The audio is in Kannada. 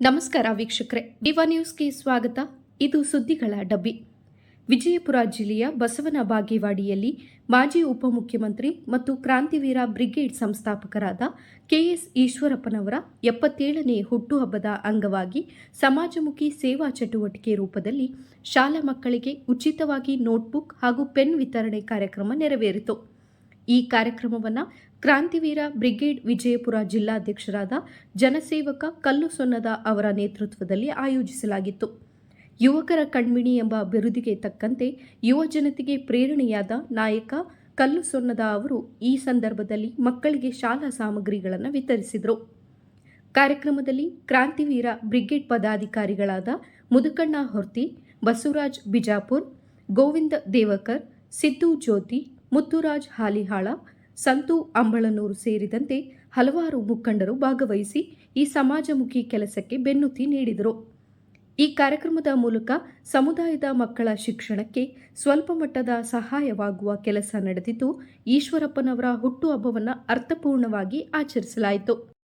ನಮಸ್ಕಾರ ವೀಕ್ಷಕರೇ. ಡಿವಾ ನ್ಯೂಸ್ಗೆ ಸ್ವಾಗತ. ಇದು ಸುದ್ದಿಗಳ ಡಬ್ಬಿ. ವಿಜಯಪುರ ಜಿಲ್ಲೆಯ ಬಸವನ ಬಾಗೇವಾಡಿಯಲ್ಲಿ ಮಾಜಿ ಉಪಮುಖ್ಯಮಂತ್ರಿ ಮತ್ತು ಕ್ರಾಂತಿವೀರ ಬ್ರಿಗೇಡ್ ಸಂಸ್ಥಾಪಕರಾದ ಕೆಎಸ್ ಈಶ್ವರಪ್ಪನವರ ಎಪ್ಪತ್ತೇಳನೇ ಹುಟ್ಟುಹಬ್ಬದ ಅಂಗವಾಗಿ ಸಮಾಜಮುಖಿ ಸೇವಾ ಚಟುವಟಿಕೆ ರೂಪದಲ್ಲಿ ಶಾಲಾ ಮಕ್ಕಳಿಗೆ ಉಚಿತವಾಗಿ ನೋಟ್ಬುಕ್ ಹಾಗೂ ಪೆನ್ ವಿತರಣೆ ಕಾರ್ಯಕ್ರಮ ನೆರವೇರಿತು. ಈ ಕಾರ್ಯಕ್ರಮವನ್ನು ಕ್ರಾಂತಿವೀರ ಬ್ರಿಗೇಡ್ ವಿಜಯಪುರ ಜಿಲ್ಲಾಧ್ಯಕ್ಷರಾದ ಜನಸೇವಕ ಕಲ್ಲು ಸೊನ್ನದ ಅವರ ನೇತೃತ್ವದಲ್ಲಿ ಆಯೋಜಿಸಲಾಗಿತ್ತು. ಯುವಕರ ಕಣ್ಮಿಣಿ ಎಂಬ ಬಿರುದಿಗೆ ತಕ್ಕಂತೆ ಯುವ ಜನತೆಗೆ ಪ್ರೇರಣೆಯಾದ ನಾಯಕ ಕಲ್ಲು ಸೊನ್ನದ ಅವರು ಈ ಸಂದರ್ಭದಲ್ಲಿ ಮಕ್ಕಳಿಗೆ ಶಾಲಾ ಸಾಮಗ್ರಿಗಳನ್ನು ವಿತರಿಸಿದರು. ಕಾರ್ಯಕ್ರಮದಲ್ಲಿ ಕ್ರಾಂತಿವೀರ ಬ್ರಿಗೇಡ್ ಪದಾಧಿಕಾರಿಗಳಾದ ಮುದುಕಣ್ಣ ಹೊರ್ತಿ, ಬಸವರಾಜ್ ಬಿಜಾಪುರ್, ಗೋವಿಂದ ದೇವಕರ್, ಸಿದ್ದು ಜ್ಯೋತಿ ಮುತ್ತುರಾಜ್ ಹಾಲಿಹಾಳ, ಸಂತು ಅಂಬಳನೂರು ಸೇರಿದಂತೆ ಹಲವಾರು ಮುಖಂಡರು ಭಾಗವಹಿಸಿ ಈ ಸಮಾಜಮುಖಿ ಕೆಲಸಕ್ಕೆ ಬೆನ್ನುತಿ ನೀಡಿದರು. ಈ ಕಾರ್ಯಕ್ರಮದ ಮೂಲಕ ಸಮುದಾಯದ ಮಕ್ಕಳ ಶಿಕ್ಷಣಕ್ಕೆ ಸ್ವಲ್ಪ ಮಟ್ಟದ ಸಹಾಯವಾಗುವ ಕೆಲಸ ನಡೆದಿದ್ದು, ಈಶ್ವರಪ್ಪನವರ ಹುಟ್ಟುಹಬ್ಬವನ್ನು ಅರ್ಥಪೂರ್ಣವಾಗಿ ಆಚರಿಸಲಾಯಿತು.